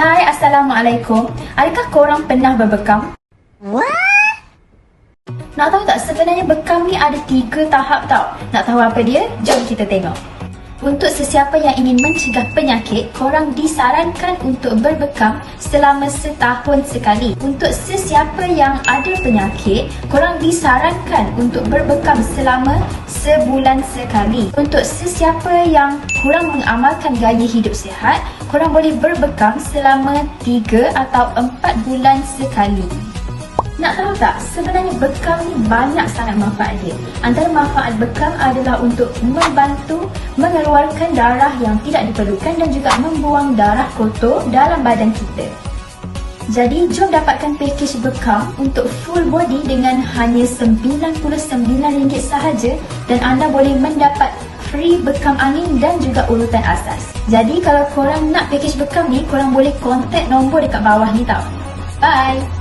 Hai, Assalamualaikum. Adakah korang pernah berbekam? What? Nak tahu tak sebenarnya bekam ni ada tiga tahap tau. Nak tahu apa dia? Jom kita tengok. Untuk sesiapa yang ingin mencegah penyakit, korang disarankan untuk berbekam selama setahun sekali. Untuk sesiapa yang ada penyakit, korang disarankan untuk berbekam selama sebulan sekali. Untuk sesiapa yang kurang mengamalkan gaya hidup sihat, korang boleh berbekam selama 3 atau 4 bulan sekali. Nak tahu tak, sebenarnya bekam ni banyak sangat manfaat dia. Antara manfaat bekam adalah untuk membantu mengeluarkan darah yang tidak diperlukan dan juga membuang darah kotor dalam badan kita. Jadi, jom dapatkan package bekam untuk full body dengan hanya RM99 sahaja dan anda boleh mendapat free bekam angin dan juga urutan asas. Jadi, kalau korang nak package bekam ni, korang boleh contact nombor dekat bawah ni tau. Bye!